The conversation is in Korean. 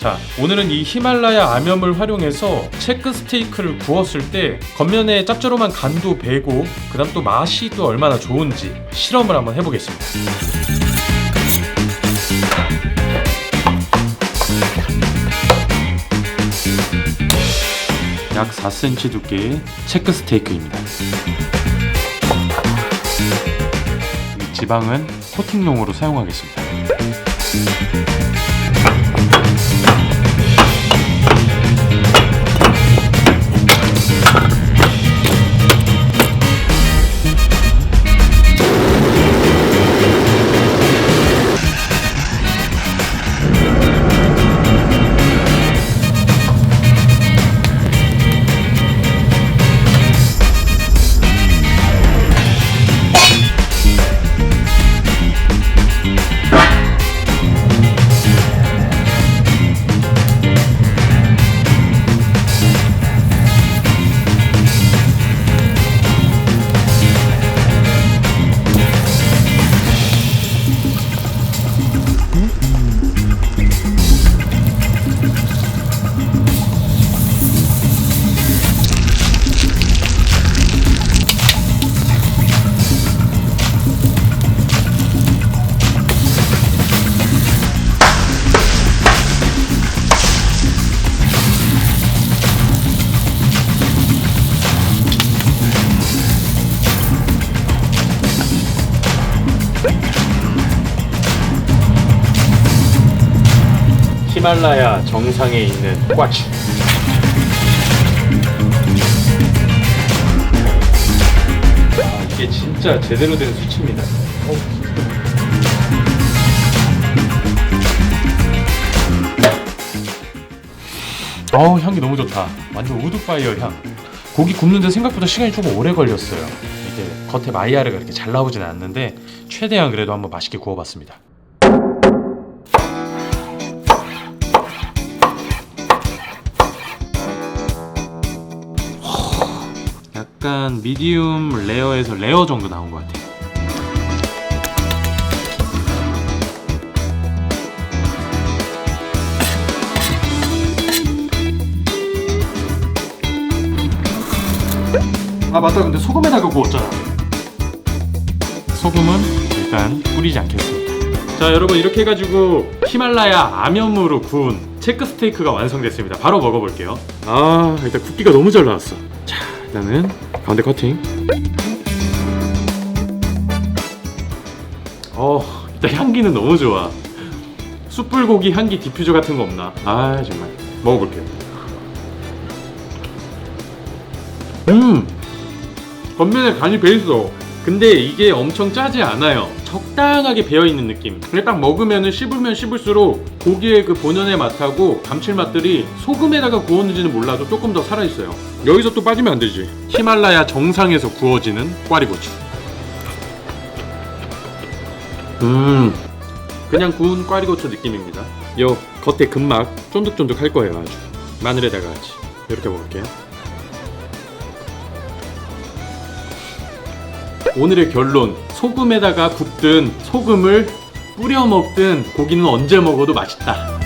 자, 오늘은 이 히말라야 암염을 활용해서 체크 스테이크를 구웠을 때 겉면에 짭조름한 간도 배고 그다음 또 맛이 또 얼마나 좋은지 실험을 한번 해보겠습니다. 약 4cm 두께의 체크 스테이크입니다. 이 지방은 코팅용으로 사용하겠습니다. 히말라야 정상에 있는 꽈치. 아, 이게 진짜 제대로 된 수치입니다. 어우 향기 너무 좋다. 완전 우드파이어 향. 고기 굽는데 생각보다 시간이 조금 오래 걸렸어요. 이게 겉에 마이야르가 이렇게 잘 나오지는 않는데 최대한 그래도 한번 맛있게 구워봤습니다. 약간 미디움 레어에서 레어 정도 나온 것 같아요. 아 맞다 근데 소금에다가 구웠잖아. 소금은 일단 뿌리지 않겠습니다. 자 여러분 이렇게 해가지고 히말라야 암염으로 구운 체크 스테이크가 완성됐습니다. 바로 먹어볼게요. 아 일단 굽기가 너무 잘 나왔어. 자 일단은 가운데 커팅. 어 일단 향기는 너무 좋아. 숯불고기 향기 디퓨저 같은 거 없나? 아 정말 먹어볼게요. 음 겉면에 간이 배있어 근데 이게 엄청 짜지 않아요. 적당하게 배어있는 느낌. 근데 딱 먹으면은 씹으면 씹을수록 고기의 그 본연의 맛하고 감칠맛들이 소금에다가 구웠는지는 몰라도 조금 더 살아있어요. 여기서 또 빠지면 안 되지. 히말라야 정상에서 구워지는 꽈리고추. 음 그냥 구운 꽈리고추 느낌입니다. 요 겉에 근막 쫀득쫀득할 거예요 아주. 마늘에다가 같이. 이렇게 먹을게요 오늘의 결론 소금에다가 굽든 소금을 뿌려 먹든 고기는 언제 먹어도 맛있다